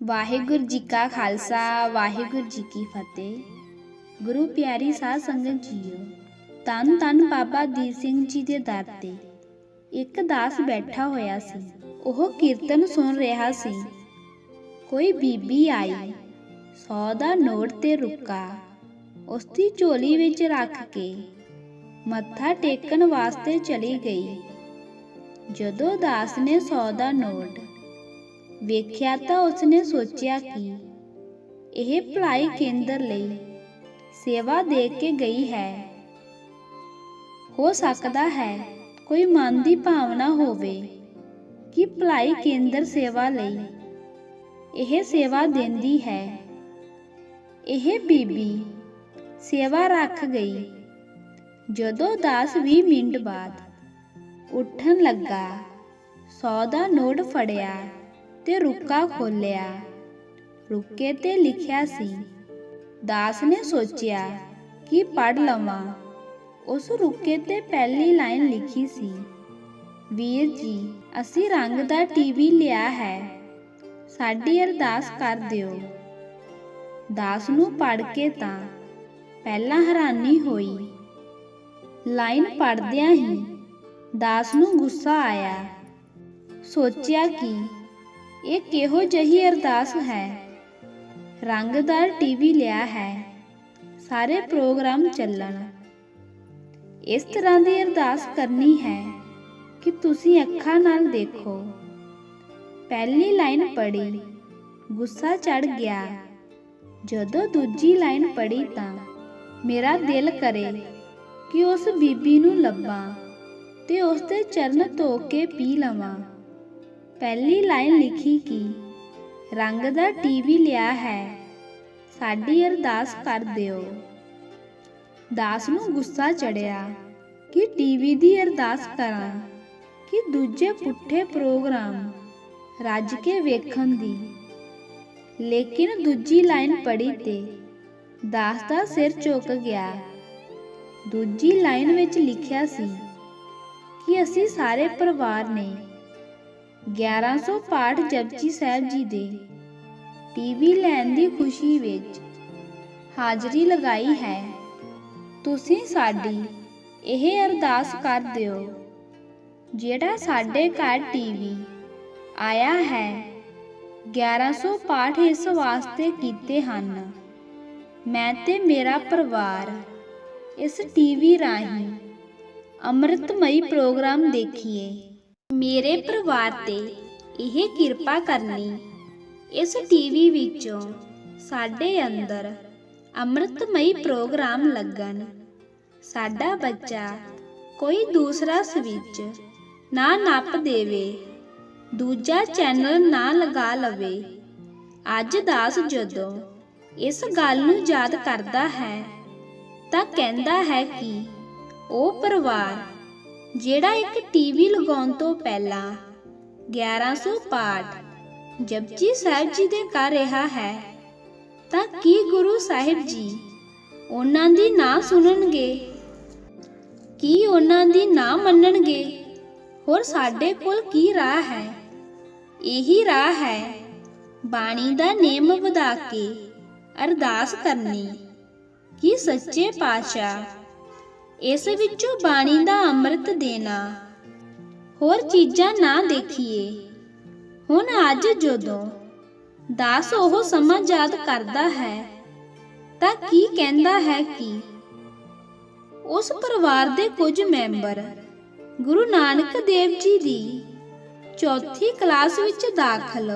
ਵਾਹਿਗੁਰੂ ਜੀ ਕਾ ਖਾਲਸਾ, ਵਾਹਿਗੁਰੂ ਜੀ ਕੀ ਫਤਿਹ। ਗੁਰੂ ਪਿਆਰੀ ਸਾਧ ਸੰਗਤ ਜੀਓ ਤਨ ਤਨ ਬਾਬਾ ਦੀਪ ਸਿੰਘ ਜੀ ਦੇ ਦਰ ਤੇ ਇੱਕ ਦਾਸ ਬੈਠਾ ਹੋਇਆ ਸੀ। ਉਹ ਕੀਰਤਨ ਸੁਣ ਰਿਹਾ ਸੀ। ਕੋਈ ਬੀਬੀ ਆਈ, ਸੌ ਦਾ ਨੋਟ ਤੇ ਰੁਕਾ ਉਸ ਦੀ ਝੋਲੀ ਵਿੱਚ ਰੱਖ ਕੇ ਮੱਥਾ ਟੇਕਣ ਵਾਸਤੇ ਚਲੀ ਗਈ। ਜਦੋਂ ਦਾਸ ਨੇ ਸੌ ਦਾ ਨੋਟ ਵੇਖਿਆ ਤਾਂ ਉਸਨੇ ਸੋਚਿਆ ਕਿ, ਇਹ ਭਲਾਈ ਕੇਂਦਰ ਲਈ ਸੇਵਾ ਦੇ ਕੇ ਗਈ ਹੈ। ਹੋ ਸਕਦਾ ਹੈ ਕੋਈ ਮਨ ਦੀ ਭਾਵਨਾ ਹੋਵੇ ਕਿ ਭਲਾਈ ਕੇਂਦਰ ਸੇਵਾ ਲਈ ਇਹ ਸੇਵਾ ਦਿੰਦੀ ਹੈ। ਇਹ ਬੀਬੀ ਸੇਵਾ ਰੱਖ ਗਈ। ਜਦੋਂ 10-20 ਮਿੰਟ ਬਾਅਦ ਉੱਠਣ ਲੱਗਾ, ਸੌ ਦਾ ਨੋਟ ਫੜਿਆ। ਤੇ ਰੁੱਕਾ ਖੋਲਿਆ ਰੁੱਕੇ ਤੇ ਲਿਖਿਆ ਸੀ, ਦਾਸ ਨੇ ਸੋਚਿਆ ਕਿ ਪੜ ਲਵਾਂ। ਉਸ ਰੁੱਕੇ ਤੇ ਪਹਿਲੀ ਲਾਈਨ ਲਿਖੀ ਸੀ, ਵੀਰ ਜੀ, ਅਸੀਂ ਰੰਗ ਦਾ ਟੀਵੀ ਲਿਆ ਹੈ। ਸਾਡੀ ਅਰਦਾਸ ਕਰ ਦਿਓ। ਦਾਸ ਨੂੰ ਪੜ ਕੇ ਤਾਂ ਪਹਿਲਾਂ ਹੈਰਾਨੀ ਹੋਈ। ਲਾਈਨ ਪੜਦਿਆਂ ਹੀ ਦਾਸ ਨੂੰ ਗੁੱਸਾ ਆਇਆ। ਸੋਚਿਆ ਕਿ ਇਹ ਕਿਹੋ ਜਿਹੀ ਅਰਦਾਸ ਹੈ? ਰੰਗਦਾਰ ਟੀਵੀ ਲਿਆ ਹੈ। ਸਾਰੇ ਪ੍ਰੋਗਰਾਮ ਚੱਲਣ। ਇਸ ਤਰ੍ਹਾਂ ਦੀ ਅਰਦਾਸ ਕਰਨੀ ਹੈ ਕਿ ਤੁਸੀਂ ਅੱਖਾਂ ਨਾਲ ਦੇਖੋ। ਪਹਿਲੀ ਲਾਈਨ ਪੜ੍ਹੀ, ਗੁੱਸਾ ਚੜ ਗਿਆ। ਜਦੋਂ ਦੂਜੀ ਲਾਈਨ ਪੜ੍ਹੀ ਤਾਂ ਮੇਰਾ ਦਿਲ ਕਰੇ ਕਿ ਉਸ ਬੀਬੀ ਨੂੰ ਲੱਭਾਂ ਤੇ ਉਸ ਦੇ ਚਰਨ ਧੋ ਕੇ ਪੀ ਲਵਾਂ। ਪਹਿਲੀ ਲਾਈਨ ਲਿਖੀ ਕਿ ਰੰਗ ਦਾ ਟੀਵੀ ਲਿਆ ਹੈ, ਸਾਡੀ ਅਰਦਾਸ ਕਰ ਦਿਓ। ਦਾਸ ਨੂੰ ਗੁੱਸਾ ਚੜਿਆ ਕਿ ਟੀਵੀ ਦੀ ਅਰਦਾਸ ਕਰਾਂ ਕਿ ਦੂਜੇ ਪੁੱਠੇ ਪ੍ਰੋਗਰਾਮ ਰੱਜ ਕੇ ਵੇਖਣ ਦੀ। ਲੇਕਿਨ ਦੂਜੀ ਲਾਈਨ ਪੜ੍ਹੀ ਤੇ ਦਾਸ ਦਾ ਸਿਰ ਝੁਕ ਗਿਆ। ਦੂਜੀ ਲਾਈਨ ਵਿੱਚ ਲਿਖਿਆ ਸੀ ਕਿ ਅਸੀਂ ਸਾਰੇ ਪਰਿਵਾਰ ਨੇ 1100 ਪਾਠ ਜਪਜੀ ਸਾਹਿਬ ਜੀ ਦੇ। ਟੀਵੀ ਲੈਣ ਦੀ ਖੁਸ਼ੀ ਵਿੱਚ ਹਾਜ਼ਰੀ ਲਗਾਈ ਹੈ। ਤੁਸੀਂ ਸਾਡੀ ਇਹ ਅਰਦਾਸ ਕਰ ਦਿਓ, ਜਿਹੜਾ ਸਾਡੇ ਘਰ ਟੀਵੀ ਆਇਆ ਹੈ 1100 ਪਾਠ ਇਸ ਵਾਸਤੇ ਕੀਤੇ ਹਨ। ਮੈਂ ਤੇ ਮੇਰਾ ਪਰਿਵਾਰ ਇਸ ਟੀਵੀ ਰਾਹੀਂ ਅੰਮ੍ਰਿਤਮਈ ਪ੍ਰੋਗਰਾਮ ਦੇਖੀਏ। ਮੇਰੇ ਪਰਿਵਾਰ ਤੇ ਇਹ ਕਿਰਪਾ ਕਰਨੀ। ਇਸ ਟੀਵੀ ਵਿੱਚੋਂ ਸਾਡੇ ਅੰਦਰ ਅੰਮ੍ਰਿਤਮਈ ਪ੍ਰੋਗਰਾਮ ਲੱਗਣ। ਸਾਡਾ ਬੱਚਾ ਕੋਈ ਦੂਸਰਾ ਸਵਿੱਚ ਨਾ ਨੱਪ ਦੇਵੇ, ਦੂਜਾ ਚੈਨਲ ਨਾ ਲਗਾ ਲਵੇ। ਅੱਜ ਦਾਸ ਜਦੋਂ ਇਸ ਗੱਲ ਨੂੰ ਯਾਦ ਕਰਦਾ ਹੈ ਤਾਂ ਕਹਿੰਦਾ ਹੈ ਕਿ ਉਹ ਪਰਿਵਾਰ ਜਿਹੜਾ ਇੱਕ ਟੀਵੀ ਲਗਾਉਣ ਤੋਂ ਪਹਿਲਾਂ 1100 ਪਾਠ ਜਪਜੀ ਸਾਹਿਬ ਜੀ ਦੇ ਕਰ ਰਿਹਾ ਹੈ, ਤਾਂ ਕੀ ਗੁਰੂ ਸਾਹਿਬ ਜੀ ਉਹਨਾਂ ਦੀ ਨਾ ਸੁਣਨਗੇ? ਕੀ ਉਹਨਾਂ ਦੀ ਨਾ ਮੰਨਣਗੇ? ਹੋਰ ਸਾਡੇ ਕੋਲ ਕੀ ਰਾਹ ਹੈ? ਇਹੀ ਰਾਹ ਹੈ ਬਾਣੀ ਦਾ ਨੇਮ ਵਧਾ ਕੇ ਅਰਦਾਸ ਕਰਨੀ ਕਿ ਸੱਚੇ ਪਾਤਸ਼ਾਹ ਇਸ ਵਿੱਚੋਂ ਬਾਣੀ ਦਾ ਅੰਮ੍ਰਿਤ ਦੇਣਾ। ਹੋਰ ਚੀਜ਼ਾਂ ਨਾ ਦੇਖੀਏ। ਹੁਣ ਅੱਜ ਜਦੋਂ ਦਾਸ ਉਹ ਸਮਾਂ ਯਾਦ ਕਰਦਾ ਹੈ, ਤਾਂ ਕੀ ਕਹਿੰਦਾ ਹੈ ਕਿ ਉਸ ਪਰਿਵਾਰ ਦੇ ਕੁਝ ਮੈਂਬਰ ਗੁਰੂ ਨਾਨਕ ਦੇਵ ਜੀ ਦੀ ਚੌਥੀ ਕਲਾਸ ਵਿੱਚ ਦਾਖਲ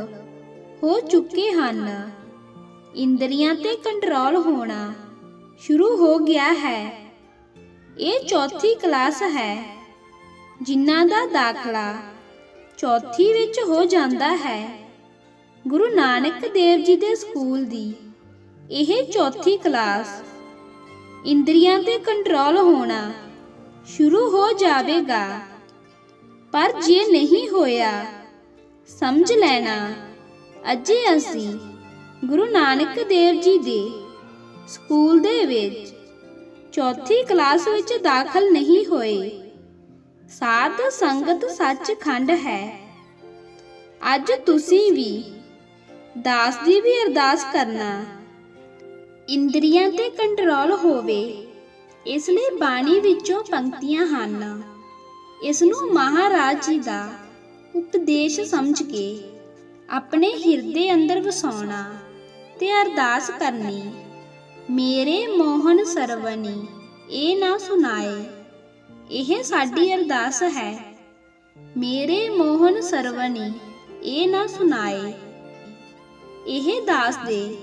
ਹੋ ਚੁੱਕੇ ਹਨ। ਇੰਦਰੀਆਂ ਤੇ ਕੰਟਰੋਲ ਹੋਣਾ ਸ਼ੁਰੂ ਹੋ ਗਿਆ ਹੈ। ਇਹ ਚੌਥੀ ਕਲਾਸ ਹੈ, ਜਿਨ੍ਹਾਂ ਦਾ ਦਾਖਲਾ ਚੌਥੀ ਵਿੱਚ ਹੋ ਜਾਂਦਾ ਹੈ। ਗੁਰੂ ਨਾਨਕ ਦੇਵ ਜੀ ਦੇ ਸਕੂਲ ਦੀ ਇਹ ਚੌਥੀ ਕਲਾਸ ਇੰਦਰੀਆਂ ਤੇ ਕੰਟਰੋਲ ਹੋਣਾ ਸ਼ੁਰੂ ਹੋ ਜਾਵੇਗਾ। ਪਰ ਜੇ ਨਹੀਂ ਹੋਇਆ, ਸਮਝ ਲੈਣਾ, ਅਜੇ ਅਸੀਂ ਗੁਰੂ ਨਾਨਕ ਦੇਵ ਜੀ ਦੇ ਸਕੂਲ ਦੇ ਵਿੱਚ ਚੌਥੀ ਕਲਾਸ ਵਿੱਚ ਦਾਖਲ ਨਹੀਂ ਹੋਏ। ਸਾਧ ਸੰਗਤ ਸੱਚਖੰਡ ਹੈ। ਅੱਜ ਤੁਸੀਂ ਵੀ ਦਾਸ ਦੀ ਵੀ ਅਰਦਾਸ ਕਰਨਾ। ਇੰਦਰੀਆਂ ਤੇ ਕੰਟਰੋਲ ਹੋਵੇ। ਇਸ ਲਈ ਬਾਣੀ ਵਿੱਚੋਂ ਪੰਕਤੀਆਂ ਹਨ। ਇਸ ਨੂੰ ਮਹਾਰਾਜ ਜੀ ਦਾ ਉਪਦੇਸ਼ ਸਮਝ ਕੇ ਆਪਣੇ ਹਿਰਦੇ ਅੰਦਰ ਵਸਾਉਣਾ ਤੇ ਅਰਦਾਸ ਕਰਨੀ। ਮੇਰੇ ਮੋਹਨ ਸਰਵਣੀ ਇਹ ਨਾ ਸੁਣਾਏ। ਇਹ ਸਾਡੀ ਅਰਦਾਸ ਹੈ। ਮੇਰੇ ਮੋਹਨ ਸਰਵਣੀ ਇਹ ਨਾ ਸੁਣਾਏ। ਇਹ ਦਾਸ ਦੇ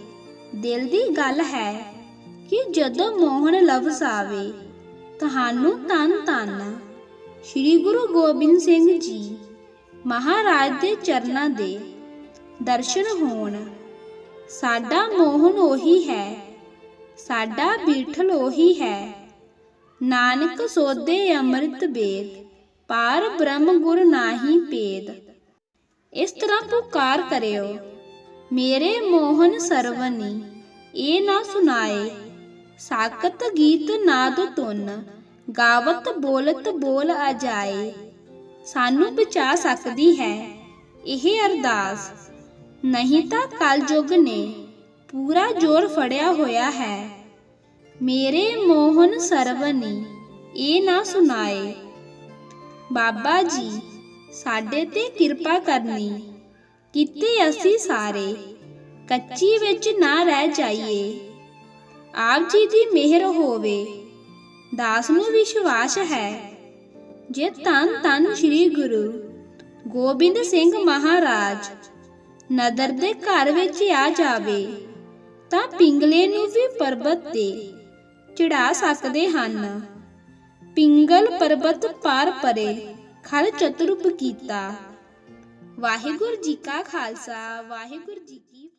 ਦਿਲ ਦੀ ਗੱਲ ਹੈ ਕਿ ਜਦੋਂ ਮੋਹਨ ਲਫ਼ਜ਼ ਆਵੇ ਤੁਹਾਨੂੰ ਤਨ ਤਨ ਸ੍ਰੀ ਗੁਰੂ ਗੋਬਿੰਦ ਸਿੰਘ ਜੀ ਮਹਾਰਾਜ ਦੇ ਚਰਨਾਂ ਦੇ ਦਰਸ਼ਨ ਹੋਣ। ਸਾਡਾ ਮੋਹਨ ਉਹੀ ਹੈ ਸਾਡਾ ਬੀਠਲ ਉਹੀ ਹੈ। ਨਾਨਕ ਸੋਦੇ ਅੰਮ੍ਰਿਤ ਵੇਦ, ਪਾਰ ਬ੍ਰਹਮ ਗੁਰ ਨਾਹੀ ਪੇਦ। ਇਸ ਤਰ੍ਹਾਂ ਪੁਕਾਰ ਕਰਿਓ, ਮੇਰੇ ਮੋਹਨ ਸਰਵਨੀ, ਇਹ ਨਾ ਸੁਨਾਏ ਸਾਕਤ ਗੀਤ ਨਾਦ ਤੁਨ ਗਾਵਤ ਬੋਲਤ ਬੋਲ ਅਜਾਏ। ਜਾਏ ਸਾਨੂੰ ਬਚਾ ਸਕਦੀ ਹੈ, ਇਹ ਅਰਦਾਸ। ਨਹੀਂ ਤਾਂ ਕਲਯੁਗ ਨੇ ਪੂਰਾ ਜੋਰ ਫੜਿਆ ਹੋਇਆ ਹੈ। ਮੇਰੇ ਮੋਹਨ ਸਰਵਨੀ, ਇਹ ਨਾ ਸੁਣਾਏ। ਬਾਬਾ ਜੀ, ਸਾਡੇ ਤੇ ਕਿਰਪਾ ਕਰਨੀ। ਕਿਤੇ ਅਸੀਂ ਸਾਰੇ ਕੱਚੀ ਵਿੱਚ ਨਾ ਰਹਿ ਜਾਈਏ। ਆਪ ਜੀ ਦੀ ਮਿਹਰ ਹੋਵੇ। ਦਾਸ ਨੂੰ ਵਿਸ਼ਵਾਸ ਹੈ। ਜੇ ਤਨ ਤਨ ਸ੍ਰੀ ਗੁਰੂ ਗੋਬਿੰਦ ਸਿੰਘ ਮਹਾਰਾਜ ਨਦਰ ਦੇ ਘਰ ਵਿੱਚ ਆ ਜਾਵੇ ਤਾਂ ਪਿੰਗਲੇ ਨੂੰ ਵੀ ਪਰਬਤ ਤੇ ਚੜਾ ਸਕਦੇ ਹਨ। ਪਿੰਗਲ ਪਰਬਤ ਪਾਰ ਪਰੇ, ਖਲ ਚਤੁਰਪ ਕੀਤਾ। ਵਾਹਿਗੁਰੂ ਜੀ ਕਾ ਖਾਲਸਾ, ਵਾਹਿਗੁਰੂ ਜੀ ਕੀ